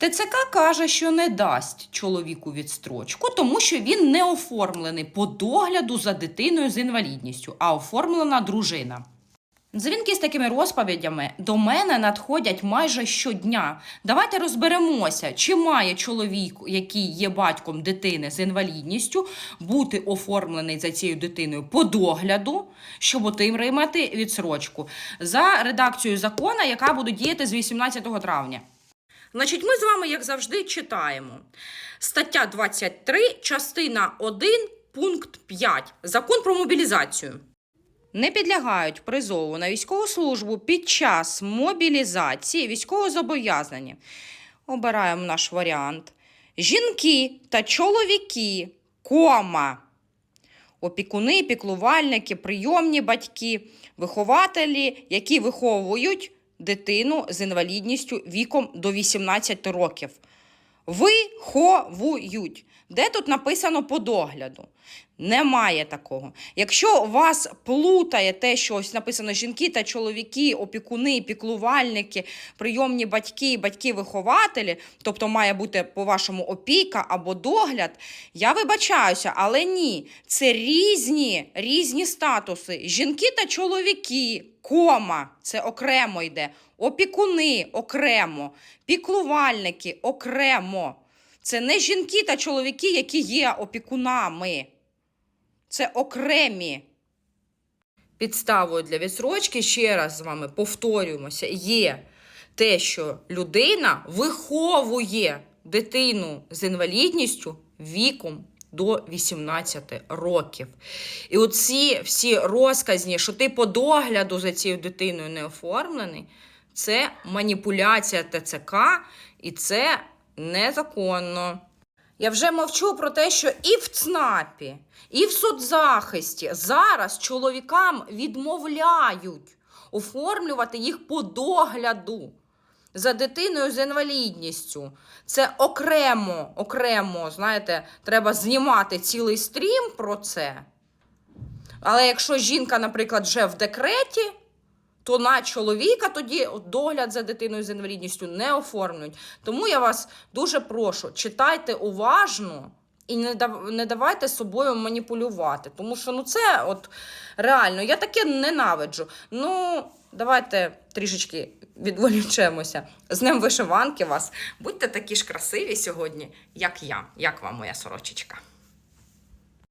ТЦК каже, що не дасть чоловіку відстрочку, тому що він не оформлений по догляду за дитиною з інвалідністю, а оформлена дружина. Дзвінки з такими розповідями до мене надходять майже щодня. Давайте розберемося, чи має чоловік, який є батьком дитини з інвалідністю, бути оформлений за цією дитиною по догляду, щоб отримати відсрочку за редакцією закону, яка буде діяти з 18 травня. Значить, ми з вами, як завжди, читаємо. Стаття 23, частина 1, пункт 5. Закон про мобілізацію. Не підлягають призову на військову службу під час мобілізації військовозобов'язані. Обираємо наш варіант. Жінки та чоловіки, кома. Опікуни, піклувальники, прийомні батьки, вихователі, які виховують дитину з інвалідністю віком до 18 років. Виховують. Де тут написано по догляду? Немає такого. Якщо вас плутає те, що ось написано жінки та чоловіки, опікуни, піклувальники, прийомні батьки, батьки-вихователі, тобто має бути по-вашому опіка або догляд, я вибачаюся, але ні. Це різні, різні статуси. Жінки та чоловіки, кома, це окремо йде. Опікуни окремо, піклувальники окремо. Це не жінки та чоловіки, які є опікунами. Це окремі. Підставою для відсрочки, ще раз з вами повторюємося, є те, що людина виховує дитину з інвалідністю віком до 18 років. І оці всі розказні, що ти по догляду за цією дитиною не оформлений, це маніпуляція ТЦК, і це незаконно. Я вже мовчу про те, що і в ЦНАПі, і в соцзахисті зараз чоловікам відмовляють оформлювати їх по догляду за дитиною з інвалідністю. Це окремо, окремо, знаєте, треба знімати цілий стрім про це. Але якщо жінка, наприклад, вже в декреті, то на чоловіка тоді догляд за дитиною з інвалідністю не оформлюють. Тому я вас дуже прошу, читайте уважно і не, не давайте собою маніпулювати. Тому що ну це от реально, я таке ненавиджу. Ну, давайте трішечки відволічемося. З Днем вишиванки вас. Будьте такі ж красиві сьогодні, як я. Як вам моя сорочечка?